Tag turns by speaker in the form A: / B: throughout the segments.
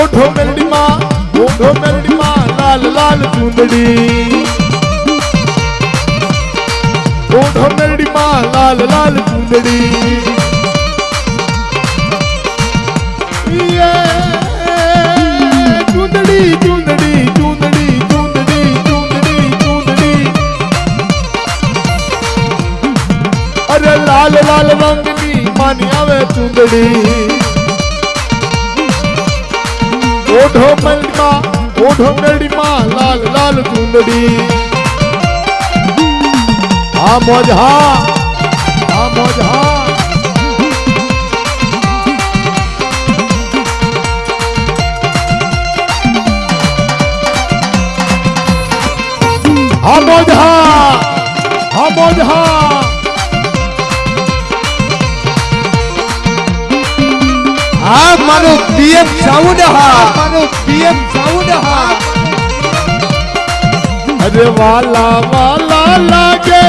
A: ઓઢો મેલડીમાં ઓઢો મેલડીમાં લાલ લાલ ચૂંદડી ઓઢો મેલડીમાં લાલ લાલ ચૂંદડી યે, ચૂંદડી ચૂંદડી ચૂંદડી ચૂંદડી ચૂંદડી ચૂંદડી અરે લાલ લાલ રંગની માની આવે ચૂંદડી ઓઢો મેલડીમાં ઓઢો મેલડીમાં લાલ લાલ ચૂંદડી હા મોજ હા હા મોજ હા હા મોજ હા
B: મારો પીએમ સાઉન્ડ હા મારો પીએમ સાઉન્ડ હા.
A: અરે વાલા વાલા લાગે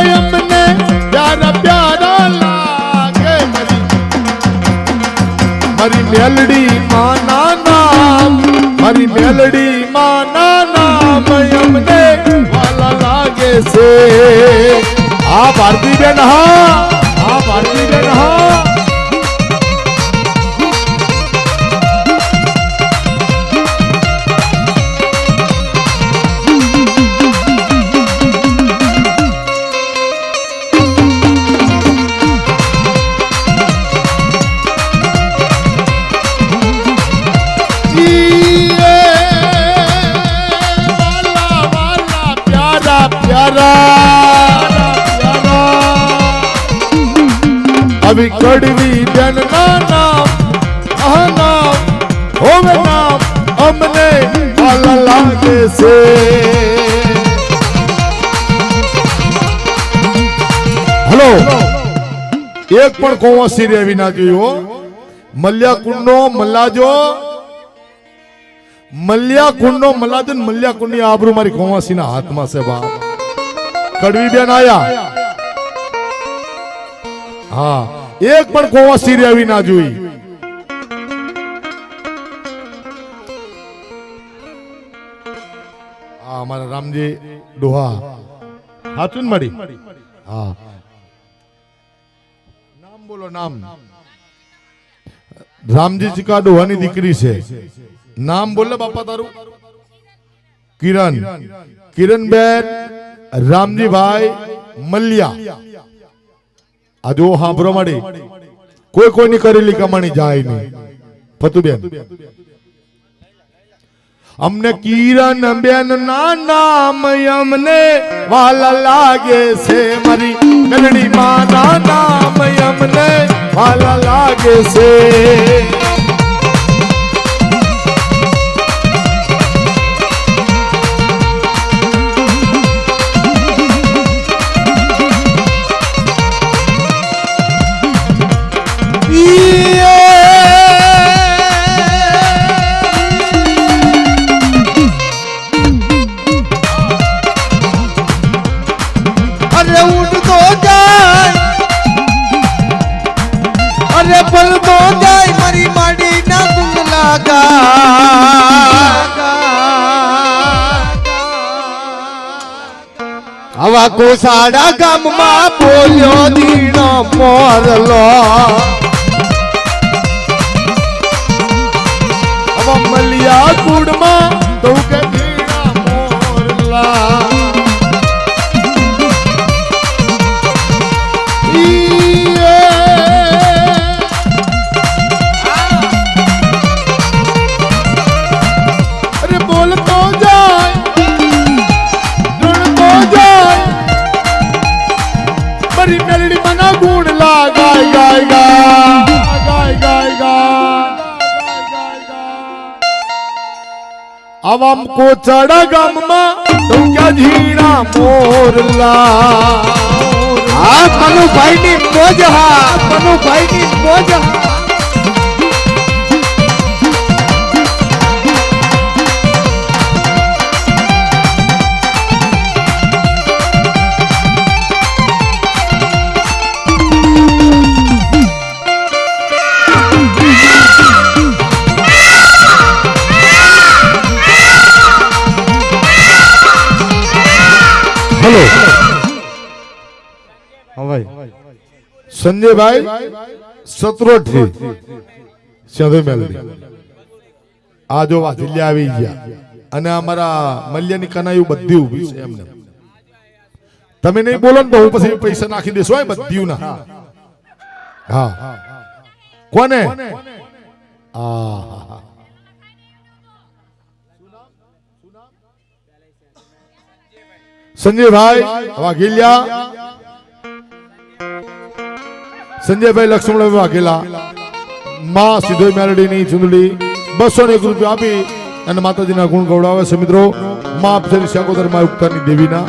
A: અભી કડવી બેન ના નામ આહ નામ હોવે નામ અમને વાલા લાગે છે હલો એક પણ કોવાસી રેવી ના જોયો મલ્યા કુંડનો મલ્લાજો મલ્યા કુંડનો મલ્લાજો ને મલ્યા કુંડની આબરૂ મારી કોવાસીના હાથમાં છે બાપ કડવી બેન આયા હા એક પણ કોવાસી રેવી ના જોઈ હા અમારા રામજી ડોહા હાચું ને મળી હા નામ બોલો નામ રામજી ચિકા ડોહાની દીકરી છે નામ બોલે બાપા તારું કિરણ કિરણબેન રામજીભાઈ મલ્યા આ જો સાંભળો મળી કોઈ કોઈની કરેલી કમાણી જાય નહીં. ફતુબેન. અમને કિરણ બેન ના નામ અમને વાલા લાગે છે મારી. મેલડી માં ના નામ અમને વાલા લાગે છે.
B: આવા કોસાડા ગામમાં બોલ્યો દીનો મોરલો.
A: હવે મલિયા કુડમાં મારી મેલડી મના ગુણ લા ગાય ગાય ગા ગાય ગાય ગા આવામ કોચડા ગામમાં તો ક્યાં ઝીણા મોરલા
B: હા મનુભાઈ ની મોજ હા મનુભાઈ ની મોજ હેલો
A: ભાઈ. સંજયભાઈ સત્રોઠી. સંજય મેલડી. આ જો વાજિલ્યા આવી ગયા. અને અમારા મલ્યની કનાયું બધી ઊભી છે એમને. તમે નહીં બોલો ને તો હું પછી પૈસા નાખી દેશો એ બધી ના હા. કોને? આ હા હા સંજયભાઈ વાઘેલિયા. સંજયભાઈ લક્ષ્મણભાઈ વાઘેલા. માં સિદ્ધોઈ મેલડીની ચૂંદડી બસો ને એક રૂપિયા આપી અને માતાજીના ગુણ ગૌડાવે છે મિત્રો. માં આપશે શાકોદરમાં ની દેવીના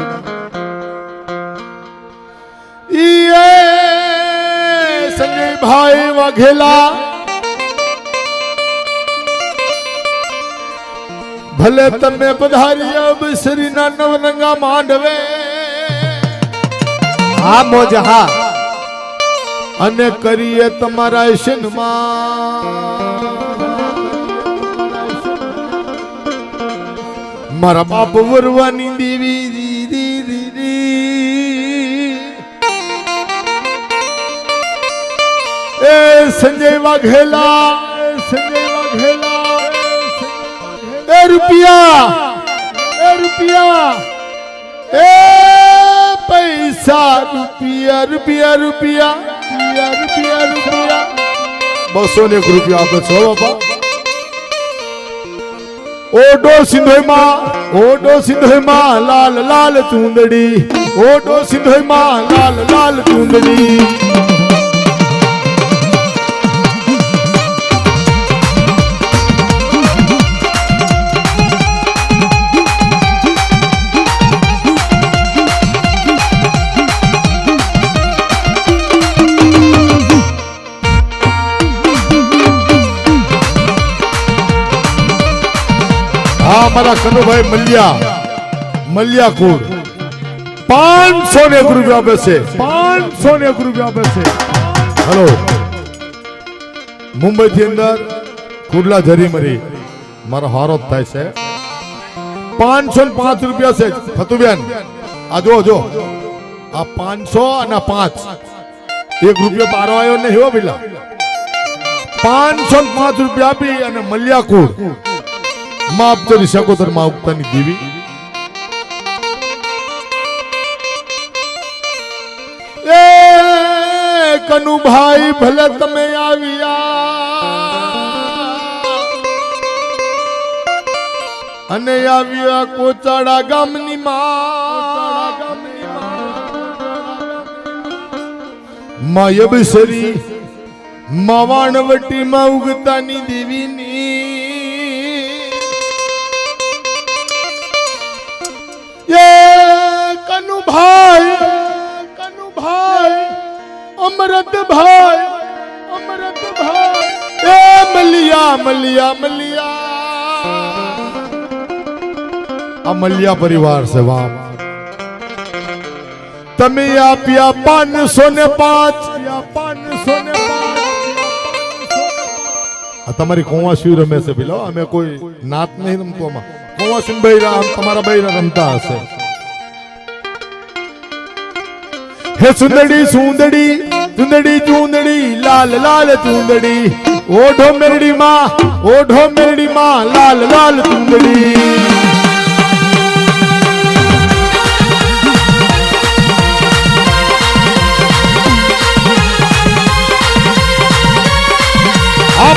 A: સંજયભાઈ વાઘેલા. ભલે તમે પધારી અબ શ્રીના નવરંગા માંડવે.
B: હા, મોજ, હા.
A: અને કરીએ તમારા શનમાં મારા બાપ વરવાની દેવી. એ સંજય વાઘેલા. રૂપિયા. એ રૂપિયા. એ પૈસા રૂપિયા રૂપિયા રૂપિયા. રૂપિયા રૂપિયા રૂપિયા. બસો ને એક રૂપિયા આપે છો બાપા. ઓડો સિંધોઈમાં ઓડો સિંધોઈમાં લાલ લાલ ચૂંદડી. ઓડો સિંધોઈમાં લાલ લાલ ચૂંદડી. હા મારા કનુભાઈ મલ્યા મલ્યા કુળ પાંચસો ને એક રૂપિયા છે પાંચસો ને એક રૂપિયા છે. હલો. મુંબઈ થી અંદર કુડલા જરી મરી. હારો થાય છે. પાંચસો ને પાંચ રૂપિયા છે. ફતુબેન, આ જો જો આ પાંચસો અને પાંચ. એક રૂપિયો તારો આવ્યો નહીં હો પેલા. પાંચસો પાંચ રૂપિયા આપી અને મલ્યા માપ કરી શકો માં ઉગતાની દેવી. એ કનુભાઈ, ભલે તમે આવ્યા અને આવ્યા કોચાડા ગામની માં. માયબસરી માવાણવટી માં ઉગતાની દેવીની મલિયા મલિયા મલિયા આ મલિયા પરિવાર છે વાહ તમે આપ્યા પાંચસો ને પાંચ પાંચસો ને પાંચ આ તમારી કોવાશ્યુ રમે છે પેલો અમે કોઈ નાત નહીં રમતો આમાં કોવાશ્યુ બૈરા આમ તમારા બૈરા રમતા હશે હે સુંદડી સુંદડી સુંદડી ચૂંદડી લાલ લાલ ચૂંદડી ઓઢો મેરડી માં ઓઢો મેરડી માં લાલ લાલ ચૂંદડી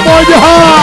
A: મોજ હા.